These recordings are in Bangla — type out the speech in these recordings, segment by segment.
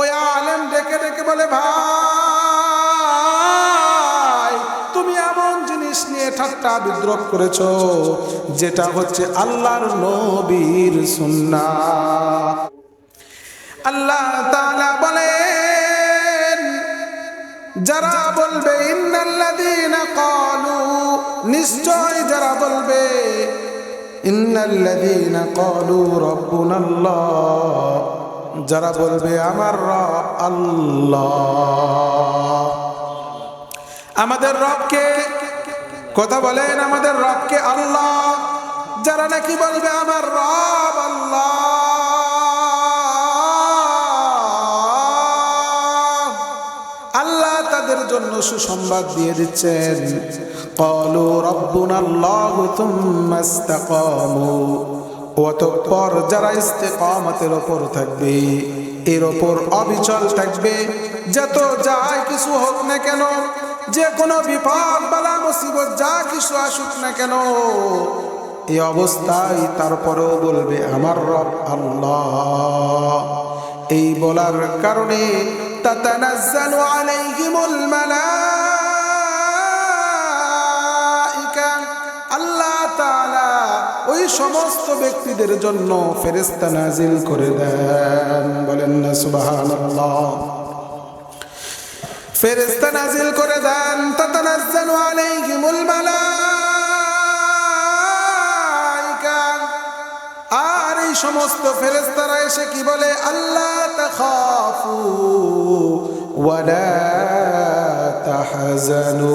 ওই আলেম ডেকে ডেকে বলে, ভাই, তুমি এমন জিনিস নিয়ে ঠাট্টা বিদ্রোহ করেছ, যেটা হচ্ছে আল্লাহর নবীর সুন্না আল্লাহ তাআলা বলেন, যারা বলবে, ইন্নাল্লাযীনা ক্বালু নিশ্চয় যারা বলবে, ইন্নাল্লাযীনা ক্বালু রাব্বুনাল্লাহ। যারা বলবে, আমার রব আল্লাহ। আমাদের রবকে কথা বলেন, আমাদের রবকে আল্লাহ। যারা নাকি বলবে, আমার রব আল্লাহ। আল্লাহ তাদের জন্য সুসংবাদ দিয়ে দিচ্ছেন। কলু রব্বুনাল্লাহু তুম্মা ইসতাকামু। অতঃপর যারা ইস্তে ইস্তেকামতের ওপর থাকবে, এর ওপর অবিচল থাকবে। যত যাই কিছু হোক না কেন যে কোনো বিপদ, বালা, মুসিবত, যা কিছু আসুক না কেন, এই অবস্থায় তারপরেও বলবে, আমার রব আল্লাহ। এই বলার কারণে তাতানাজ্জালু আলাইহিমুল মালাইকা ওই সমস্ত ব্যক্তিদের জন্য ফেরেশতা নাজিল করে দেন। বলেন না, সুবহানাল্লাহ। ফেরেশতা নাজিল করে দেন। তাতানাজ্জালু আলাইহিমুল মালাইকা। আর এই সমস্ত ফেরেশতারা এসে কি বলে? আল্লাহ তাখাফু ওয়ালা তাহজানু।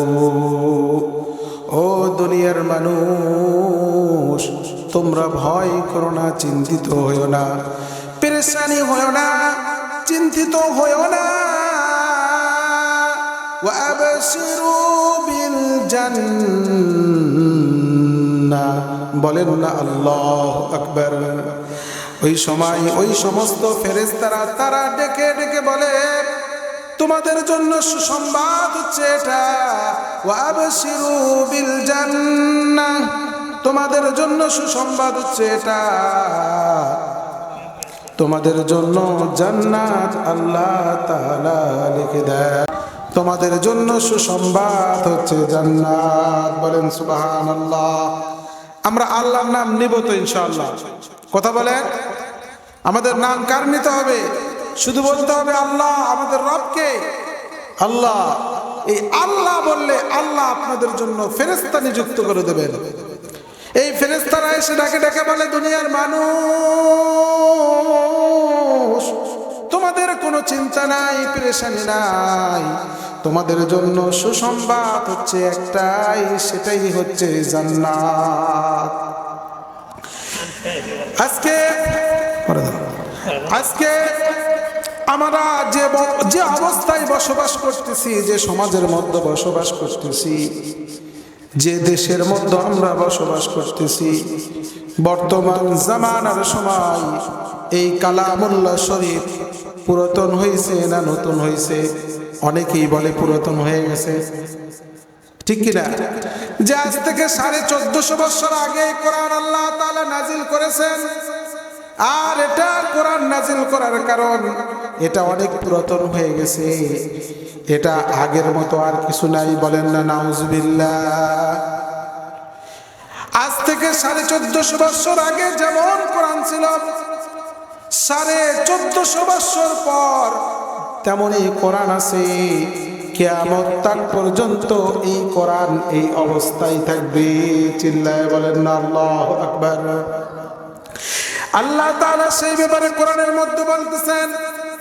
ও দুনিয়ার মানুষ তোমরা ভয় করো না, চিন্তিত হইও না। পেরেশানি হইও না, চিন্তিত হইও না। বলেন না, আল্লাহ আকবর। ওই সময় ওই সমস্ত ফেরেস্তারা তারা ডেকে ডেকে বলে, তোমাদের জন্য সুসংবাদ হচ্ছে এটা। ওয়াবশিরু বিল জান্নাহ। তোমাদের জন্য সুসংবাদ হচ্ছে এটা। তোমাদের জন্য জান্নাত আল্লাহ তাআলা লিখে দেয়। তোমাদের জন্য সুসংবাদ হচ্ছে জান্নাত। বলেন সুবহানাল্লাহ। আমরা আল্লাহর নাম নিব তো ইনশাআল্লাহ। কথা বলেন? আমাদের নাম কার নিতে হবে? শুধু বলতে হবে আল্লাহ, আমাদের রবকে। আল্লাহ, এই আল্লাহ বললে আল্লাহ আপনাদের জন্য ফেরেস্তা নিযুক্ত করে দেবেন। এই ফেরেস্তারা এসে ডাকে ডাকে বলে, দুনিয়ার মানুষ, তোমাদের কোনো চিন্তা নাই, পেরেশানি নাই। তোমাদের জন্য সুসংবাদ হচ্ছে একটাই, সেটাই হচ্ছে জান্নাত। আজকে আজকে আমরা যে যে অবস্থায় বসবাস করতেছি, যে সমাজের মধ্যে বসবাস করতেছি যে দেশের মধ্যে আমরা বসবাস করতেছি, বর্তমান জামানার সময় এই কালামুল্লাহ শরীফ পুরাতন হয়েছে না নতুন হয়েছে অনেকেই বলে পুরাতন হয়ে গেছে। ঠিক কিনা? যে আজ থেকে সাড়ে চোদ্দশো বছর আগে কোরআন আল্লাহ তাআলা নাজিল করেছেন, আর এটা কোরআন নাজিল করার কারণ। এটা অনেক পুরাতন হয়ে গেছে। এটা আগের মতো আর কিছু নাই, বলেন না, নাউজুবিল্লাহ। আজ থেকে সাড়ে চোদ্দশো বছর আগে যেমন কোরআন ছিল, সাড়ে চোদ্দশো বছর পর তেমনই কোরআন আছে। কেয়ামত তাক পর্যন্ত এই কোরআন এই অবস্থায় থাকবে। চিল্লায় বলেন না, আল্লাহ আকবার। আল্লাহ তাআলা সেই ব্যাপারে কোরআনের মধ্যে বলতেছেন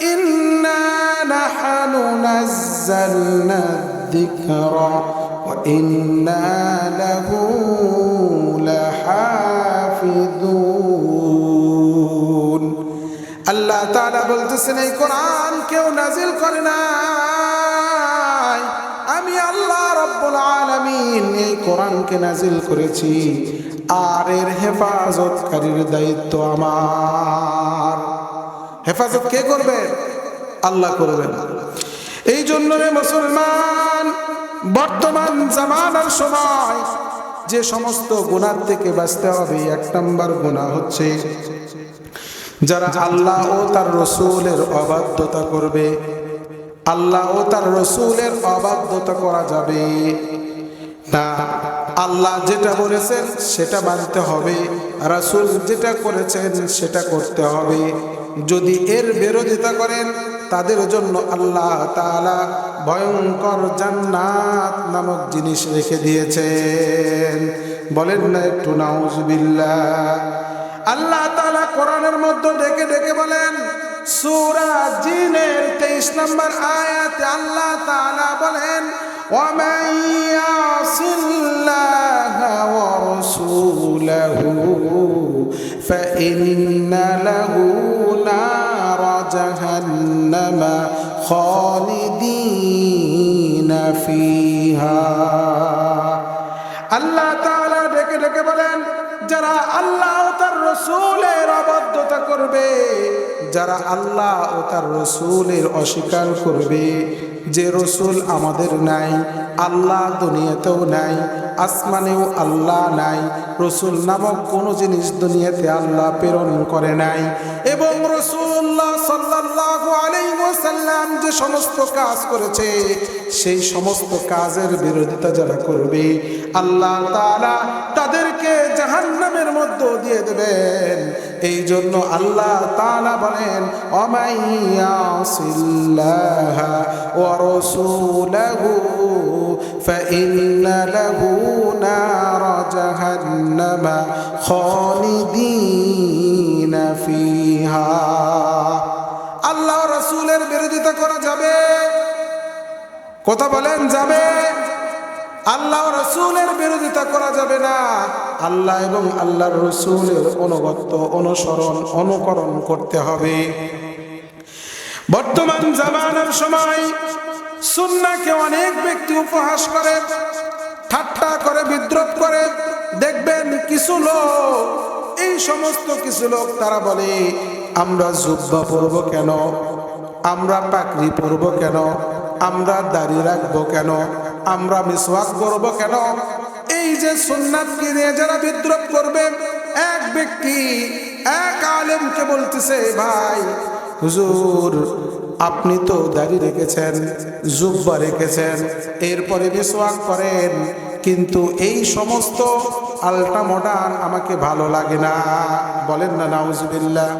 ইন্না নাহানু নাযালনা যিকরা ওয়া ইন্না লাহু লাহাফিজুন আল্লাহ তাআলা বলতেছেন এই কোরআন কেউ নাজিল করে নাই আমি আল্লাহ রব্বুল আলামিন এই কোরআনকে নাজিল করেছি আর এর হেফাজতকারীর দায়িত্ব আমার হেফাজত কে করবে? আল্লাহ করবেন। এই জন্য রে মুসলমান, বর্তমান জামানার সময় যে সমস্ত গুণার থেকে বাঁচতে হবে, এক নম্বর গুণা হচ্ছে যারা আল্লাহ ও তার রসুলের অবাধ্যতা করবে। আল্লাহ ও তার রসুলের অবাধ্যতা করা যাবে। না আল্লাহ যেটা বলেছেন, সেটা মানতে হবে। রাসূল যেটা করেছেন, সেটা করতে হবে। যদি এর বিরোধিতা করেন তাদের জন্য আল্লাহ তাআলা ভয়ঙ্কর জান্নাত নামক জিনিস রেখে দিয়েছেন বলেন না একটু নাউজুবিল্লাহ আল্লাহ তাআলা কোরআনের মধ্যে ডেকে ডেকে বলেন সূরা জিনের 23 নম্বর আয়াতে আল্লাহ তাআলা বলেন ومن يعص الله ورسوله فإن له نار جهنم خالدين فيها আল্লাহ তাআলা ডেকে ডেকে বলেন যারা আল্লাহ ও তার রসুলের অবাধ্যতা করবে, যারা আল্লাহ ও তার রসুলের অস্বীকার করবে, যে রসুল আমাদের নাই, আল্লাহ দুনিয়াতেও নাই, আসমানেও আল্লাহ নাই, রসুল নামক কোনো জিনিস দুনিয়াতে আল্লাহ প্রেরণ করে নাই এবং রসুল্লাহ সাল্লাল্লাহু আলাইহি ওয়াসাল্লাম যে সমস্ত কাজ করেছে, সেই সমস্ত কাজের বিরোধিতা যারা করবে, আল্লাহ তাআলা তাদেরকে জাহান্নামের মধ্যে দিয়ে দেবেন। এই জন্য আল্লাহ তাআলা বলেন অমাইয়াসিল্লাহ ওয়া আল্লাহ রাসূলের বিরোধিতা করা যাবে। কথা বলেন, যাবে। আল্লাহ রসুলের বিরোধিতা করা যাবে না। আল্লাহ এবং আল্লাহর রসুলের অনুগত্য অনুসরণ, অনুকরণ করতে হবে। বর্তমান জামানার সময় সুন্নাকে অনেক ব্যক্তি উপহাস করে, ঠাট্টা করে, বিদ্রোহ করে। দেখবেন কিছু লোক, এই সমস্ত কিছু লোক তারা বলে আমরা জুব্বা পরব কেন? আমরা পাকড়ি পরব কেন? আমরা দাড়ি রাখব কেন? আমরা মিসওয়াক করব কেন? এই যে সুন্নাতকে নিয়ে যারা বিদ্রোহ করবে, এক ব্যক্তি, এক আলেমকে বলতেছে, ভাই, হুজুর, আপনি তো দাড়ি রেখেছেন, জুব্বা রেখেছেন, এরপরে মিসওয়াক করেন, কিন্তু এই সমস্ত আলটা মডার্ন আমাকে ভালো লাগে না। বলেন না, নাউজুবিল্লাহ।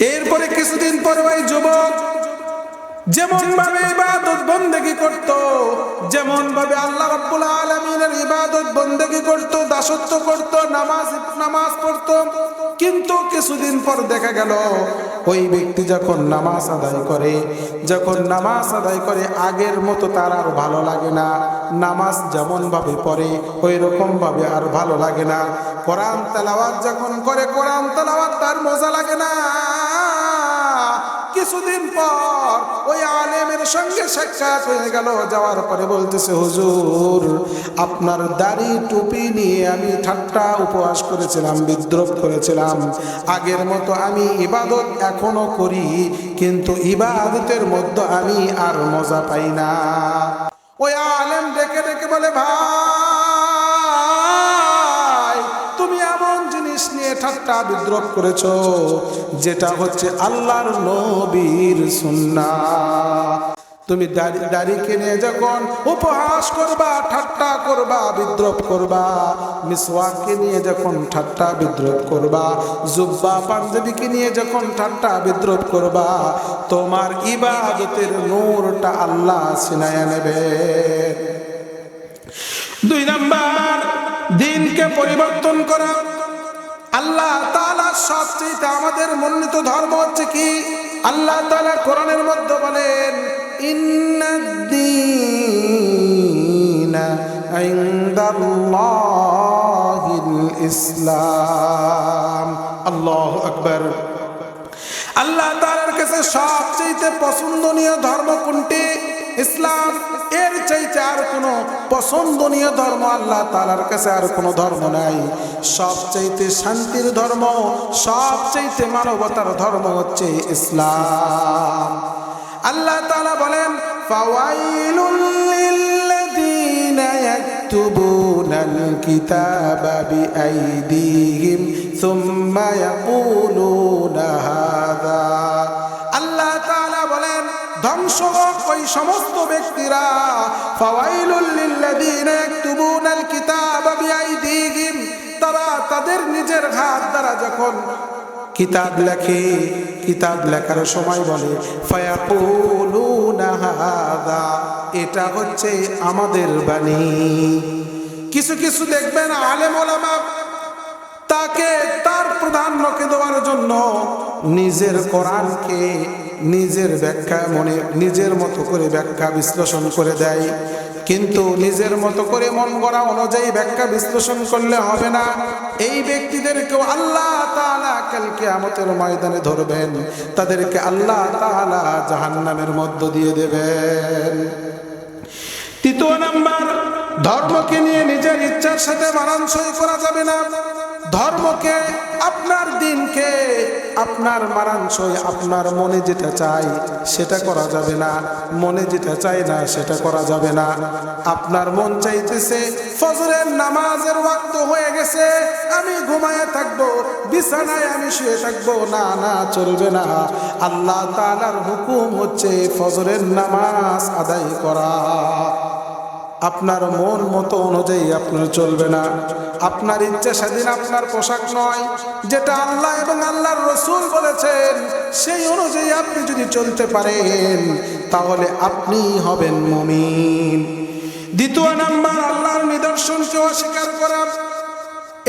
এরপরে কিছুদিন পরে ভাই যুবক যেমন ভাবে ইবাদত বন্দেগি করত, যেমন ভাবে আল্লাহ রাব্বুল আলামিনের ইবাদত বন্দেগি করত, দাসত্ব করত, নামাজ নামাজ পড়তো। কিন্তু কিছুদিন পর দেখা গেল, ওই ব্যক্তি যখন নামাজ আদায় করে, যখন নামাজ আদায় করে, আগের মতো তার আর ভালো লাগে না। নামাজ যেমন ভাবে পড়ে ওই রকম ভাবে আর ভালো লাগে না। কোরআন তেলাওয়াত যখন করে, কোরআন তেলাওয়াত তার মজা লাগে না। কিছুদিন পর ওই আলেমের সঙ্গে সাক্ষাৎ হয়ে গেল, যাওয়ার পরে বলতেছে, হুজুর, আপনার দাড়ি টুপি নিয়ে আমি ঠাট্টা উপহাস করেছিলাম, বিদ্রোহ করেছিলাম। আগের মতো আমি ইবাদত এখনও করি, কিন্তু ইবাদতের মধ্যে আমি আর মজা পাই না। ওই আলেম ডেকে ডেকে বলে, ভাই নিয়ে ঠাট্টা বিদ্রোহ করেছ, যেটা হচ্ছে আল্লাহর নবীর সুন্না। তুমি দাড়ি দাড়িকে নিয়ে যখন উপহাস করবা, ঠাট্টা করবা, বিদ্রোহ করবা, মিসওয়াককে নিয়ে যখন ঠাট্টা বিদ্রোহ করবা, জুব্বা পাঞ্জাবিকে নিয়ে যখন ঠাট্টা বিদ্রোহ করবা, তোমার ইবাদতের নূরটা আল্লাহ সিনায়া নেবে। দুই নাম্বার, দিনকে পরিবর্তন করা। আল্লাহ তাআলা সবচেয়ে আমাদের মনোনীত ধর্ম হচ্ছে কি? আল্লাহ তালা কোরআনের মধ্যে বলেন ইসলাম। আল্লাহু আকবার। আল্লাহ তাআলার কাছে সবচেয়ে পছন্দনীয় ধর্ম কোনটি? ইসলাম এর চাইতে আর কোনো পছন্দনীয় ধর্ম আল্লাহ তালার কাছে আর কোনো ধর্ম নাই সবচাইতে শান্তির ধর্ম সবচাইতে মানবতার ধর্ম হচ্ছে ইসলাম আল্লাহ তালা বলেন ফাওয়াইলুল লিল্লাযীনা ইয়াকতুবুনাল কিতাবা বিআইদিহিম ثم يقولون هذا আল্লাহ তাআলা বলেন ওই সমস্ত ব্যক্তিরা, ফাওয়াইলুল লিল্লাযীনা ইয়াকতুবুনাল কিতাবা বিআইদিহিম, তারা তাদের নিজের হাত দ্বারা যখন কিতাব লেখে, কিতাব লেখার সময় বলে এটা হচ্ছে আমাদের বাণী। কিছু কিছু দেখবেন আলেম ওলামা তাকে তার প্রাধান্যকে দেওয়ার জন্য নিজের কোরআনকে নিজের ব্যাখ্যা মনে, নিজের মতো করে ব্যাখ্যা বিশ্লেষণ করে দেয়। কিন্তু নিজের মতো করে মন গড়া অনুযায়ী ব্যাখ্যা বিশ্লেষণ করলে হবে না। এই ব্যক্তিদেরকেও আল্লাহ কালকে আমতের ময়দানে ধরবেন। তাদেরকে আল্লাহ তাআলা জাহান্নামের মধ্য দিয়ে দেবেন। তৃতীয় নাম্বার, ধর্মকে নিয়ে নিজের ইচ্ছার সাথে মানানসই করা যাবে না। ধর্মকে, আপনার দিনকে, আপনার মানানসই আপনার মনে যেটা চাই সেটা করা যাবে না, মনে যেটা চাই না সেটা করা যাবে না। আপনার মন চাইতেছে ফজরের নামাজের ওয়াক্ত হয়ে গেছে, আমি ঘুমায় থাকব, বিছানায় আমি শুয়ে থাকব, না না, চলবে না। আল্লাহ তাআলার হুকুম হচ্ছে ফজরের নামাজ আদায় করা। আপনার মন মতো অনুযায়ী আপনার চলবে না। আপনার ইচ্ছা স্বাধীন আপনার পোশাক নয়, যেটা আল্লাহ এবং আল্লাহর রসুল বলেছেন, সেই অনুযায়ী আপনি যদি চলতে পারেন, তাহলে আপনি হবেন মমিন। দ্বিতীয় নাম্বার, আল্লাহর নিদর্শনকে অস্বীকার করা।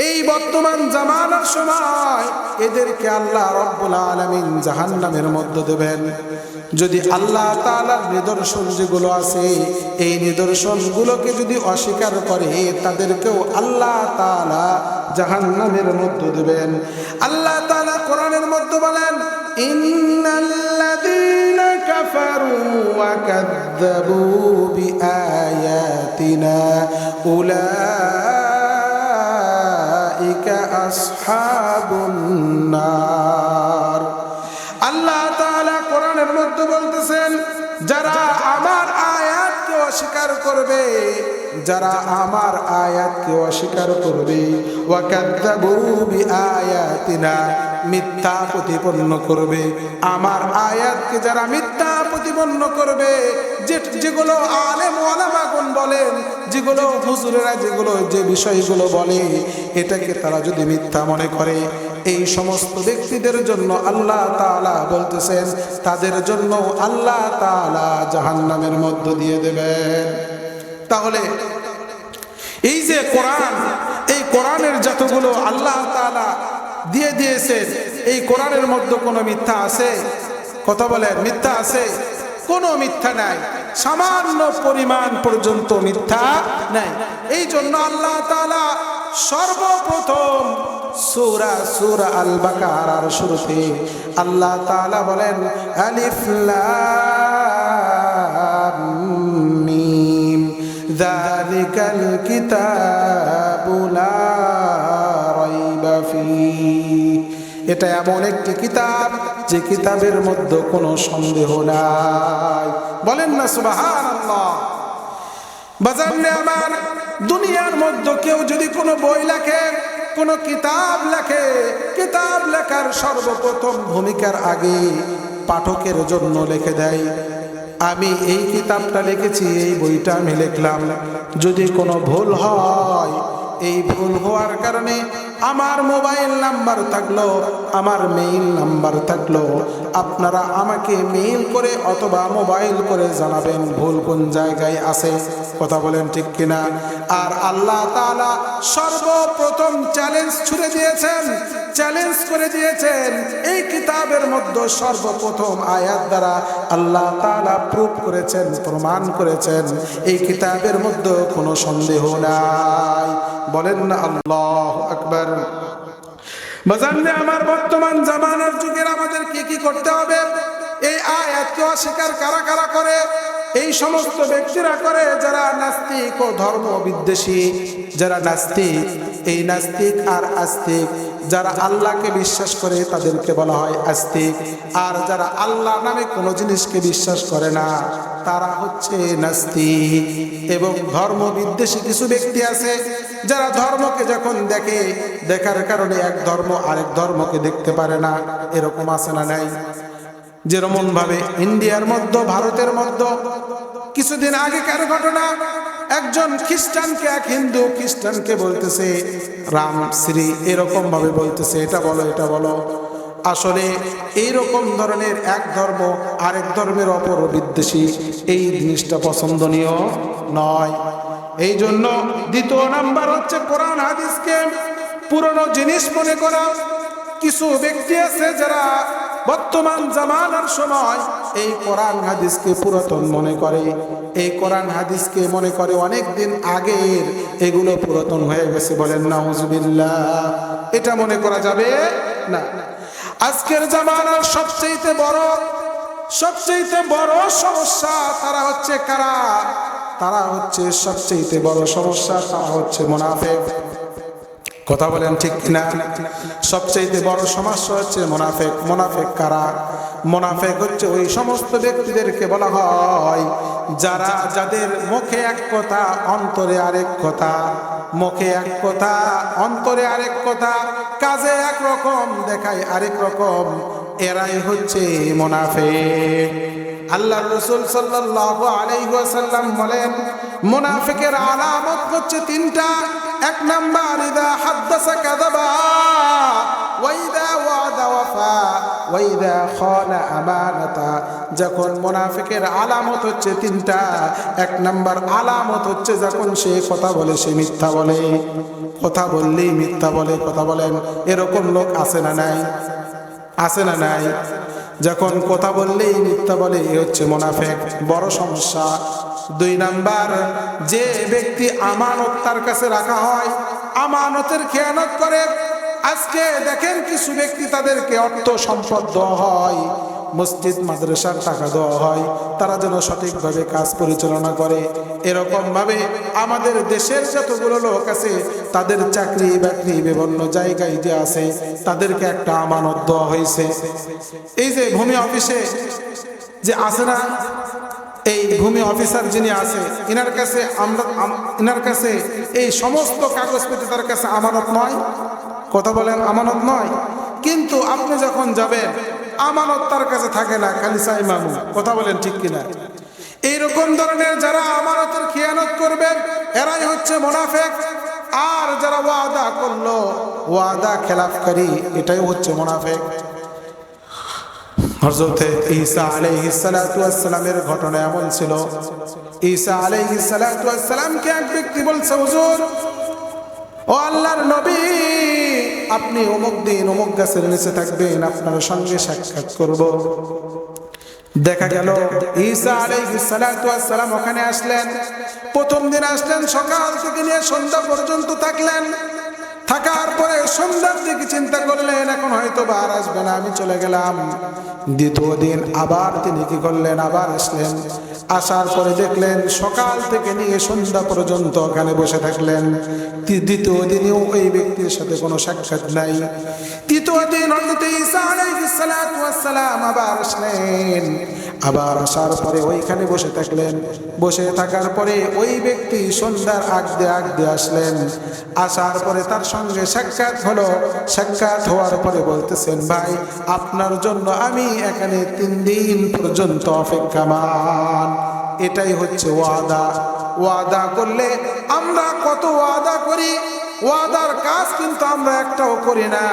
এই বর্তমান জামানার সময় এদেরকে আল্লাহ রব্বুল আলমিন জাহান্নামের মধ্যে দেবেন। যদি আল্লাহ তাআলার নিদর্শন যেগুলো আছে, এই নিদর্শনগুলোকে যদি অস্বীকার করে, তাদেরকেও আল্লাহ তাআলা জাহান্নামের মধ্যে দেবেন। আল্লাহ তালা কোরআনের মধ্যে বলেন, ইন্নাল্লাযীনা কাফারু ওয়া কাযযাবু বিআয়াতিনা আল্লাহ কোরআনের মধ্যে বলতেছেন, যারা আমার আয়াতকে অস্বীকার করবে, যারা আমার আয়াতকে অস্বীকার করবে বিআয়াতিনা, মিথ্যা প্রতিপন্ন করবে। আমার আয়াতকে যারা মিথ্যা প্রতিপন্ন করবে যেগুলো আলেম ওলামাগুন বলেন, যেগুলো হুজুরেরা যেগুলো যে বিষয়গুলো বলে, এটাকে তারা যদি মিথ্যা মনে করে, এই সমস্ত ব্যক্তিদের জন্য আল্লাহ তাআলা বলতেছেন, তাদের জন্য আল্লাহ তাআলা জাহান্নামের মধ্য দিয়ে দেবেন। তাহলে এই যে কোরআন, এই কোরআনের যতগুলো আল্লাহ তাআলা দিয়ে দিয়েছেন, এই কোরআনের মধ্যে কোনো মিথ্যা আছে? কথা বলে মিথ্যা আছে? কোনো মিথ্যা নাই। সামান্য পরিমাণ পর্যন্ত মিথ্যা নাই। এই জন্য আল্লাহ তালা সর্বপ্রথম সূরা সূরা আল বাকারার শুরুতে আল্লাহ তালা বলেন, আলিফ লাম মিম, যালিকাল কিতাবু লা রাইবা ফীহ। এটা এমন একটি কিতাব, যে কিতাবের মধ্যে কোনো সন্দেহ নাই। বলেন না, সুবহানাল্লাহ। বাজারে আমার দুনিয়ার মধ্যে কেউ যদি কোনো বই লেখে, কোনো কিতাব লেখে, কিতাব লেখার সর্বপ্রথম ভূমিকার আগে পাঠকের জন্য লিখে দেয়। আমি এই কিতাবটা লিখেছি, এই বইটা আমি লিখলাম। যদি কোনো ভুল হয়, এই ভুল হওয়ার কারণে আমার মোবাইল নাম্বার থাকল, আমার মেইল নাম্বার থাকল। আপনারা আমাকে মেইল করে অথবা মোবাইল করে জানাবেন, ভুল কোন জায়গায় আছে? কথা বলেন ঠিক কিনা? আর আল্লাহ তাআলা সর্বপ্রথম চ্যালেঞ্জ ছুড়ে দিয়েছেন চ্যালেঞ্জ করে দিয়েছেন। এই কিতাবের মধ্যে সর্বপ্রথম আয়াত দ্বারা আল্লাহ তাআলা প্রুফ করেছেন, প্রমাণ করেছেন। এই কিতাবের মধ্যে কোনো সন্দেহ নাই। বলেন না, আল্লাহ আকবার। বাজাননে আমার বর্তমান জামানার যুগের আমাদের কি কি করতে হবে? এই আয়াতকে অস্বীকার কারা কারা করে? এই সমস্ত ব্যক্তিরা করে যারা নাস্তিক ও ধর্ম বিদ্বেষী, যারা নাস্তিক, এই নাস্তিক আর আস্তিক, যারা আল্লাহকে বিশ্বাস করে তাদেরকে বলা হয় আস্তিক, আর যারা আল্লাহ নামে কোনো জিনিসকে বিশ্বাস করে না, তারা হচ্ছে নাস্তিক। এবং ধর্ম বিদ্বেষী কিছু ব্যক্তি আছে, যারা ধর্মকে যখন দেখে, দেখার কারণে এক ধর্ম আরেক ধর্মকে দেখতে পারে না, এরকম আছে না নাই? যেরকম ভাবে ইন্ডিয়ার মধ্যে, ভারতের মধ্যে, কিছুদিন আগেকার ঘটনা, একজন খ্রিস্টানকে, এক হিন্দু খ্রিস্টানকে বলতেছে, রাম শ্রী এরকম ভাবে বলতেছে, এটা বলো এটা বলো। আসলে এইরকম ধরনের এক ধর্ম, আরেক ধর্মের অপর বিদ্বেষী, এই জিনিসটা পছন্দনীয় নয়। এই জন্য দ্বিতীয় নাম্বার হচ্ছে কোরআন হাদিসকে পুরনো জিনিস মনে করা। কিছু ব্যক্তি আছে যারা বর্তমান জামানার সময় এই কোরআন হাদিসকে পুরাতন মনে করে। এই কোরআন হাদিসকে মনে করে অনেক দিন আগের। এগুলো পুরাতন হয়ে গেছে বলেন, নাউজুবিল্লাহ। এটা মনে করা যাবে? না। আজকের জামানার সবচেয়ে বড় সবচেয়ে বড় সমস্যা তারা হচ্ছে কারা? তারা হচ্ছে সবচেয়ে বড় সমস্যা, তারা হচ্ছে মোনাফেক। কথা বলেন ঠিক কিনা? সবচেয়ে বড় সমস্যা হচ্ছে মোনাফেক মোনাফেক কারা? মোনাফেক হচ্ছে ওই সমস্ত ব্যক্তিদেরকে বলা হয়, যারা যাদের মুখে এক কথা, অন্তরে আরেক কথা। মুখে এক কথা, অন্তরে আরেক কথা, কাজে এক রকম, দেখায় আরেক রকম। এরাই হচ্ছে মোনাফেক। আল্লাহ রসুল সাল্লাল্লাহু আলাইহি ওয়াসাল্লাম বলেন, মুনাফিকের আলামত হচ্ছে তিনটা। এক নাম্বার, ইদা হাদ্দাসা কাযাবা ওয়া ইদা ওয়াদা ওয়াফা, ওয়া ইদা খানা আমানাতা। যখন মুনাফিকের আলামত হচ্ছে তিনটা, এক নাম্বার আলামত হচ্ছে যখন সে কথা বলে, সে মিথ্যা বলে। কথা বললেই মিথ্যা বলে, কথা বলেন, এরকম লোক আছে না নাই? আছে না নাই? যখন কথা বললেই মিথ্যা বলে, এ হচ্ছে মোনাফেক। বড় সমস্যা। দুই নাম্বার, যে ব্যক্তি আমানত তার কাছে রাখা হয়, আমানতের খেয়ানত করে। আজকে দেখেন কিছু ব্যক্তি তাদেরকে অর্থ সম্পদ হয়। মসজিদ, মাদ্রাসার টাকা দেওয়া হয়, তারা যেন সঠিকভাবে কাজ পরিচালনা করে। এরকমভাবে আমাদের দেশের যতগুলো লোক আছে, তাদের চাকরি বাকরি বিভিন্ন জায়গায় যে আছে, তাদেরকে একটা আমানত দেওয়া হয়েছে। এই যে ভূমি অফিসে যে আছে না এই ভূমি অফিসার যিনি আছে, ইনার কাছে আমরা, আম- ইনার কাছে এই সমস্ত কাগজপত্র তার কাছে আমানত নয়। কথা বলেন, আমানত নয়। কিন্তু আপনি যখন যাবেন আমানত তার কাছে থাকে না, খালি চাই মামু। কথা বলেন ঠিক কিনা? এইরকম ধরনের যারা আমানতের খেয়ানত করবেন এরাই হচ্ছে মোনাফেক। আর যারা ওয়াদা করল, ওয়াদা খেলাফকারী, এটাই হচ্ছে মোনাফেক। হজরতে ঈসা আলাইহিসসালামের ঘটনা এমন ছিল। ঈসা আলাইহিসসালামকে এক ব্যক্তি বলছে, হুজুর ও আল্লাহর নবী, আপনি অমুক দিন অমুক গাছের নিচে থাকবেন, আপনার সঙ্গে সাক্ষাৎ করব। দেখা গেল, ঈসা আলাইহিসসালাম ওখানে আসলেন। প্রথম দিন আসলেন, সকাল থেকে নিয়ে সন্ধ্যা পর্যন্ত থাকলেন। থাকার পরে সন্ধ্যার দিকে চিন্তা করলেন, এখন হয়তো বার আসবে না, আমি চলে গেলাম। দ্বিতীয় দিন আবার তিনি কি করলেন, আবার আসলেন। আসার পরে দেখলেন সকাল থেকে নিয়ে সন্ধ্যা পর্যন্ত ওখানে বসে থাকলেন। দ্বিতীয় দিনেও ওই ব্যক্তির সাথে কোনো সাক্ষাৎ নাই। তৃতীয় দিন হজরত ঈসা আলাইহিস সালাতু ওয়াস সালাম আবার আসলেন। আবার আসার পরে ওইখানে বসে থাকলেন। বসে থাকার পরে ওই ব্যক্তি সন্ধ্যার আগ দিয়ে আসলেন। আসার পরে তার সঙ্গে সাক্ষাৎ হলো। সাক্ষাৎ হওয়ার পরে বলতেছেন, ভাই, আপনার জন্য আমি এখানে তিন দিন পর্যন্ত অপেক্ষামান। এটাই হচ্ছে ওয়াদা। ওয়াদা করলে আমরা কত ওয়াদা করি। ওয়াদার কাজ কিন্তু আমরা একটাও করি না।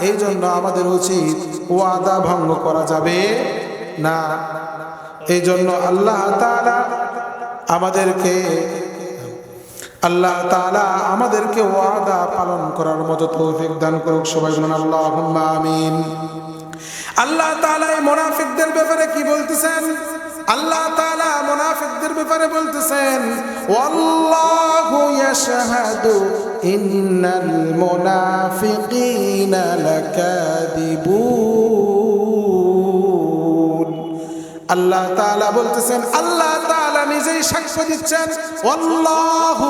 এই জন্য আমাদের উচিত ওয়াদা ভঙ্গ করা যাবে। না। এই জন্য আল্লাহ তালা আমাদেরকে, আল্লাহ তালা আমাদেরকে ওয়াদা পালন করার মতো তৌফিক দান করুক। সবাই বলুন আল্লাহ আমিন। আল্লাহ তালা এই মুনাফিকদের ব্যাপারে কি বলতেছেন? আল্লাহ তালা মোনাফিকদের ব্যাপারে বলতেছেন, ওয়াল্লাহু ইয়াশহাদু ইন্নাল মুনাফিকিনা লাকাদিবুন আল্লাহ তাআলা বলতেছেন, আল্লাহ তাআলা নিজেই সাক্ষ্য দিচ্ছেন, আল্লাহু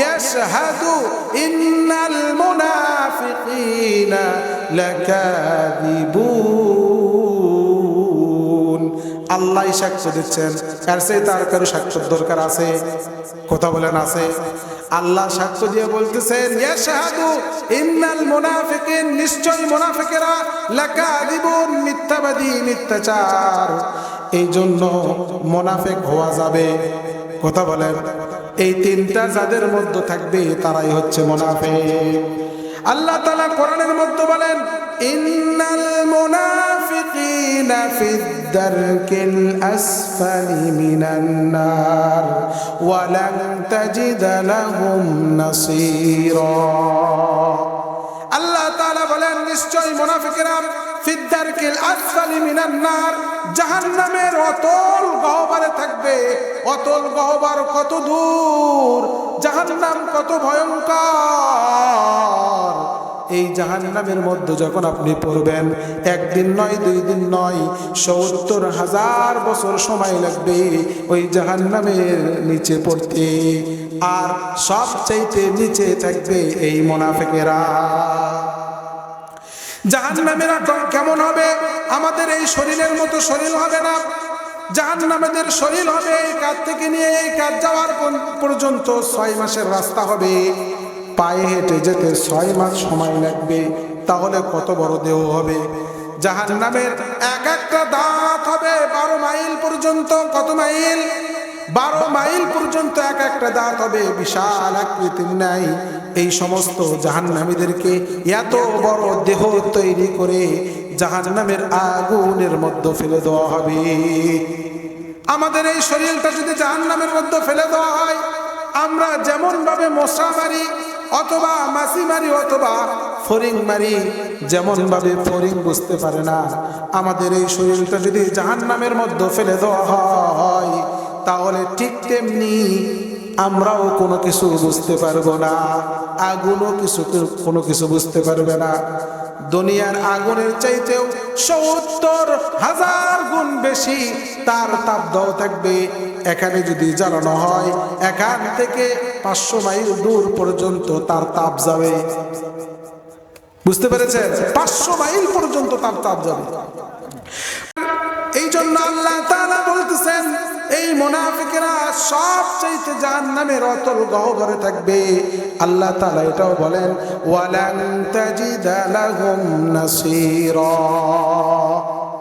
ইয়াশহাদু ইন্নাল মুনাফিকিনা লাকাযিবুন। আল্লাহ সাক্ষ্য দিচ্ছেন, আর সেই তার কারও সাক্ষ্যর দরকার আছে। কথা বলেন, আছে। আল্লাহ সাক্ষ্য দিয়ে বলতেছেন, ইয়াশহাদু ইন্নাল মুনাফিকিন, নিশ্চয় মুনাফিকেরা লাকাযিবুন, মিথ্যাবাদী, মিথ্যাচার। এই জন্য মোনাফেক হওয়া যাবে। কথা বলেন, এই তিনটা যাদের মধ্যে থাকবে তারাই হচ্ছে মোনাফেক। আল্লাহ তালা কোরআনের মধ্যে বলেন, ইন্নাল মুনাফিকিনা ফিদ দারকিল আসফালি মিনান নার, ওয়া লান তাজিদ লাহুম নাসীরা। তাআলা বলেন নিশ্চয় মুনাফিকেরা ফিদ্দারকিল আসফালি মিনান নার, জাহান্নামের অতল গহ্বরে থাকবে। অতল গহ্বর কত দূর? জাহান্নাম কত ভয়ঙ্কর? এই জাহান্নামের মধ্যে যখন আপনি পড়বেন, একদিন নয়, দুই দিন নয়, সত্তর হাজার বছর সময় লাগবে ওই জাহান্নামের নিচে পড়তে। আর সবচাইতে নিচে থাকবে এই মোনাফেকেরা। জাহান্নামেরা কেমন হবে? আমাদের এই শরীরের মতো শরীর হবে না। জাহান নামেদের শরীর হবে এই কাজ থেকে নিয়ে এই কাজ যাওয়ার পর্যন্ত ছয় মাসের রাস্তা হবে। পায়ে হেঁটে যেতে ছয় মাস সময় লাগবে, তাহলে কত বড় দেহ হবে? জাহান নামের এক একটা দাঁত হবে বারো মাইল পর্যন্ত। কত মাইল? বারো মাইল পর্যন্ত এক একটা দাঁত হবে, বিশাল আকৃতির নাই এই সমস্ত জাহান্নামীদেরকে এত বড় দেহ তৈরি করে জাহান্নামের আগুনের মধ্যে ফেলে দেওয়া হবে। আমাদের এই শরীরটা যদি জাহান্নামের মধ্যে ফেলে দেওয়া হয়, আমরা যেমন ভাবে মশা মারি, অথবা মাছি মারি, অথবা ফরিং মারি যেমন ভাবে ফরিং বুঝতে পারে না, আমাদের এই শরীরটা যদি জাহান্নামের মধ্যে ফেলে দেওয়া হয় তাহলে ঠিক তেমনি আমরাও কোনো কিছু বুঝতে পারব না, আগুনও কিছু কোনো কিছু বুঝতে পারবে না। দুনিয়ার আগুনের চাইতেও সত্তর হাজার গুণ বেশি তার তাপ দাও থাকবে। এখানে যদি জ্বালানো হয়, এখান থেকে পাঁচশো মাইল দূর পর্যন্ত তার তাপ যাবে। বুঝতে পেরেছেন? পাঁচশো মাইল পর্যন্ত তার তাপ যাবে। এই জন্য আল্লাহ মুনাফিকেরা সব চাইতে জাহান্নামের অতল গহ্বরে থাকবে। আল্লাহ তালা এটাও বলেন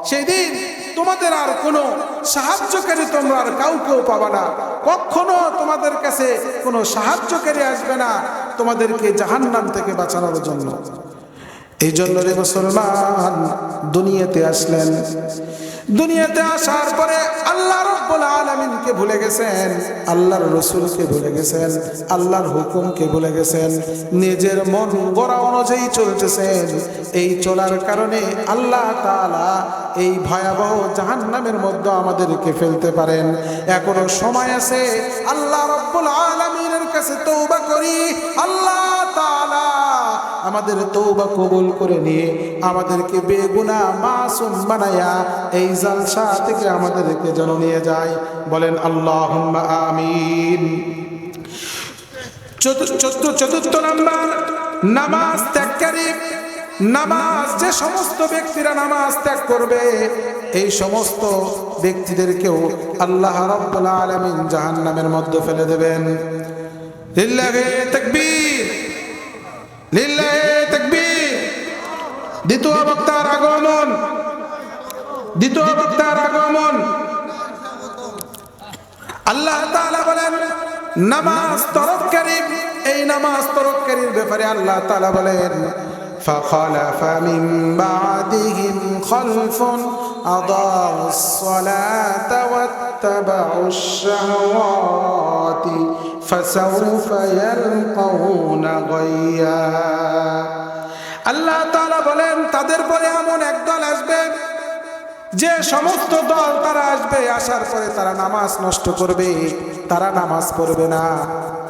সেদিন তোমাদের আর কোনো সাহায্যকারী তোমরা আর কাউকেও পাবা না। কখনো তোমাদের কাছে কোনো সাহায্যকারী আসবে না তোমাদেরকে জাহান্নাম থেকে বাঁচানোর জন্য। এই জন্য রে মুসলমান, দুনিয়াতে আসলেন। দুনিয়াতে আসার পরে আল্লাহ রব্বুল আলমিনকে ভুলে গেছেন, আল্লাহর রসুলকে ভুলে গেছেন, আল্লাহর হুকুমকে ভুলে গেছেন, নিজের মন গড়া অনুযায়ী চলতেছেন। এই চলার কারণে আল্লাহ তাআলা এই ভয়াবহ জাহান্নামের মধ্যে আমাদেরকে ফেলতে পারেন। এখনও সময় আছে, আল্লাহ রব্বুল আলমিনের কাছে তৌবা করি, আল্লাহ তাআলা আমাদের তৌবা কবুল করে নিয়ে আমাদেরকে বেগুনা মাসুম বানায়া এই জালসা থেকে আমাদেরকে যেন নিয়ে যায়। বলেন আল্লাহ আমিন। চতু- চতু- চতুর্থ নাম্বার, নামাজ ত্যাগকারী নামাজ যে সমস্ত ব্যক্তিরা নামাজ ত্যাগ করবে, এই সমস্ত ব্যক্তিদেরকেও আল্লাহ রাব্বুল আলামিন জাহান্নামের মধ্যে ফেলে দেবেন। লিল্লাহি তাকবীর। দ্বিতীয় বক্তার আগমন দ্বিতীয় বক্তার আগমন আল্লাহ তাআলা বলেন নামাজ তরককারী এই নামাজ তরককারীর ব্যাপারে আল্লাহ তাআলা বলেন فخلف من بعدهم خلف أضاعوا الصلاة واتبعوا الشهوات فسوف يلقون غيا আল্লাহ তাআলা বলেন তাদের পরে এমন একদল আসবে যে সমস্ত দল তারা আসবে আসার পরে তারা নামাজ নষ্ট করবে তারা নামাজ পড়বে না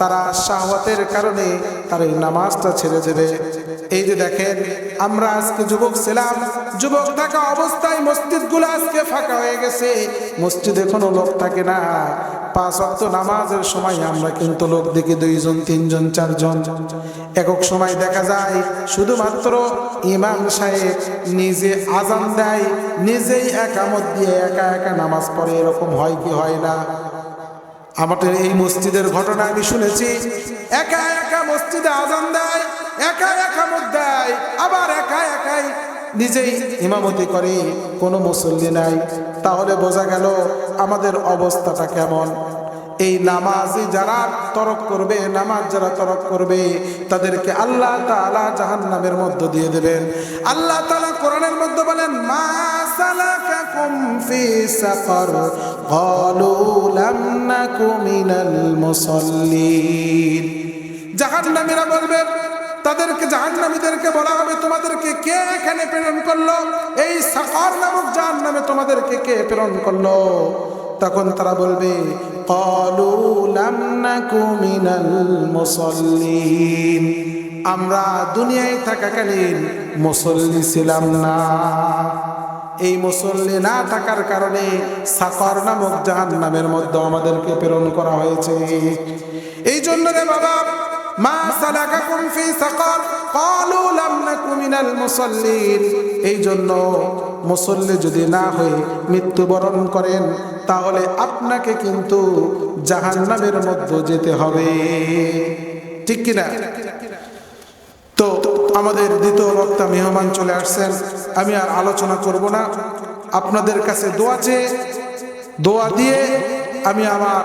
তারা শাহওয়াতের কারণে তারা এই নামাজটা ছেড়ে দেবে এই যে দেখেন আমরা আজকে যুবক ছিলাম যুবক থাকা অবস্থায় মসজিদগুলো আজকে ফাঁকা হয়ে গেছে। মসজিদে কোনো লোক থাকে না। পাঁচ অক্ত নামাজের সময় আমরা কিন্তু লোক দেখি দুইজন, তিনজন, চারজন। একক সময় দেখা যায়, শুধুমাত্র ইমাম সাহেব নিজে আজান দেয়, নিজেই একামত দিয়ে একা একা নামাজ পড়ে, এরকম হয় কি হয় না? আমাদের এই মসজিদের ঘটনা আমি শুনেছি। একা একা মসজিদে আজান দেয়, একা একা মত দেয়, আবার একা একাই নিজেই ইমামতি করে, কোনো মুসল্লি নাই। তাহলে বোঝা গেল আমাদের অবস্থাটা কেমন। এই নামাজি যারা তরক করবে, নামাজ যারা তরক করবে, তাদেরকে আল্লাহ তাআলা জাহান্নামের মধ্য দিয়ে দেবেন। আল্লাহ তাআলা কোরআনের মধ্যে বলেন, মা সালাকাকুম ফি জাহান্নামীরা বলবেন তাদেরকে, জাহান্নামীদেরকে বলা হবে, তোমাদেরকে কে এখানে প্রেরণ করল? এই সাকার নামক জাহান্নামে তোমাদেরকে কে প্রেরণ করল? তখন তারা বলবে আমরা দুনিয়ায় থাকাকালীন মুসল্লি ছিলাম না। এই মুসল্লি না থাকার কারণে সাকর নামক জাহান নামের মধ্যে আমাদেরকে প্রেরণ করা হয়েছে। এই জন্য রে বাবা মা সালাকাকুম ফি সাকর ক্বালু লাম নাকু এই জন্য মুসল্লি যদি না হয়ে মৃত্যুবরণ করেন, তাহলে আপনাকে কিন্তু জাহান্নামের মধ্যে যেতে হবে। ঠিক কিনা? তো আমাদের দ্বিতীয় বক্তা মেহমান চলে আসছেন। আমি আর আলোচনা করব না। আপনাদের কাছে দোয়া চেয়ে, দোয়া দিয়ে আমি আমার